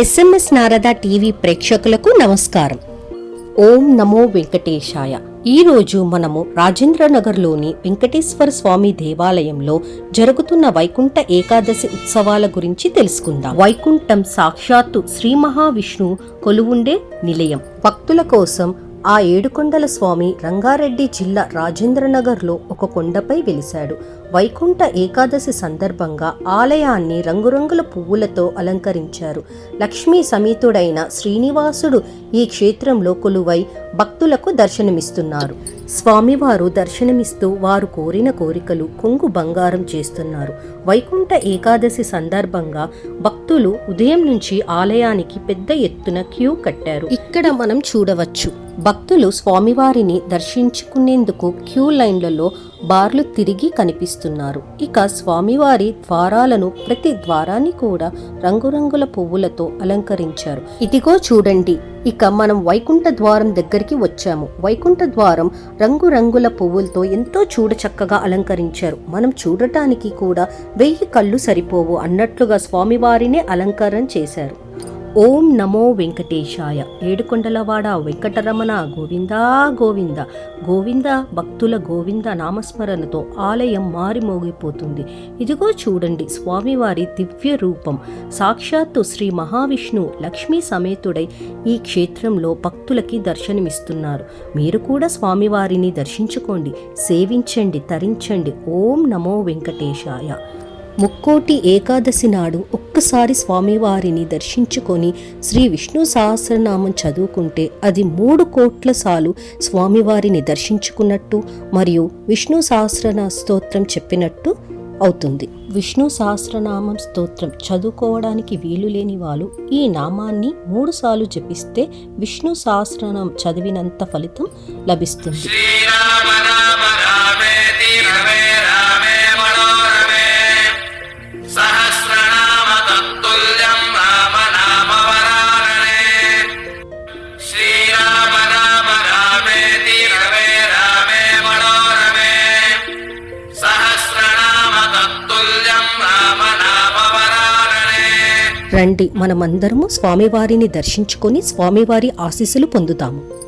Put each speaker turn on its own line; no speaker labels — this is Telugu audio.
ఎస్ఎంఎస్ నారద టీవీ ప్రేక్షకులకు నమస్కారం. ఓం నమో వెంకటేశాయ. ఈ రోజు మనము రాజేంద్రనగర్లోని వెంకటేశ్వర స్వామి దేవాలయంలో జరుగుతున్న వైకుంఠ ఏకాదశి ఉత్సవాల గురించి తెలుసుకుందాం. వైకుంఠం సాక్షాత్తు శ్రీ మహావిష్ణువు కొలువుండే నిలయం. భక్తుల కోసం ఆ ఏడుకొండల స్వామి రంగారెడ్డి జిల్లా రాజేంద్రనగర్లో ఒక కొండపై వెలిశాడు. వైకుంఠ ఏకాదశి సందర్భంగా ఆలయాన్ని రంగురంగుల పువ్వులతో అలంకరించారు. లక్ష్మీ సమేతుడైన శ్రీనివాసుడు ఈ క్షేత్రంలో కొలువై భక్తులకు దర్శనమిస్తున్నారు. స్వామివారు దర్శనమిస్తూ వారు కోరిన కోరికలు కొంగు బంగారం చేస్తున్నారు. వైకుంఠ ఏకాదశి సందర్భంగా భక్తులు ఉదయం నుంచి ఆలయానికి పెద్ద ఎత్తున క్యూ కట్టారు. ఇక్కడ మనం చూడవచ్చు. భక్తులు స్వామివారిని దర్శించుకునేందుకు క్యూ లైన్లలో బార్లు తిరిగి కనిపిస్తున్నారు. ఇక స్వామివారి ద్వారాలను ప్రతి ద్వారాన్ని కూడా రంగురంగుల పువ్వులతో అలంకరించారు. ఇదిగో చూడండి. ఇక మనం వైకుంఠ ద్వారం దగ్గరికి వచ్చాము. వైకుంఠ ద్వారం రంగురంగుల పువ్వులతో ఎంతో చూడచక్కగా అలంకరించారు. మనం చూడటానికి కూడా వెయ్యి కళ్ళు సరిపోవు అన్నట్లుగా స్వామివారినే అలంకారం చేశారు. ఓం నమో వెంకటేశాయ. ఏడుకొండలవాడ వెంకటరమణ గోవిందా గోవింద. గోవింద భక్తుల గోవింద నామస్మరణతో ఆలయం మారిమోగిపోతుంది. ఇదిగో చూడండి స్వామివారి దివ్య రూపం. సాక్షాత్తు శ్రీ మహావిష్ణు లక్ష్మీ సమేతుడై ఈ క్షేత్రంలో భక్తులకి దర్శనమిస్తున్నారు. మీరు కూడా స్వామివారిని దర్శించుకోండి సేవించండి తరించండి. ఓం నమో వెంకటేశాయ. ముక్కోటి ఏకాదశి నాడు ఒక్కసారి స్వామివారిని దర్శించుకొని శ్రీ విష్ణు సహస్రనామం చదువుకుంటే అది మూడు కోట్ల సార్లు స్వామివారిని దర్శించుకున్నట్టు మరియు విష్ణు సహస్రనామ స్తోత్రం చెప్పినట్టు అవుతుంది. విష్ణు సహస్రనామం స్తోత్రం చదువుకోవడానికి వీలు లేని వాళ్ళు ఈ నామాన్ని మూడు సార్లు జపిస్తే విష్ణు సహస్రనామం చదివినంత ఫలితం లభిస్తుంది. రండి మనమందరము స్వామివారిని దర్శించుకొని స్వామివారి ఆశీస్సులు పొందుతాము.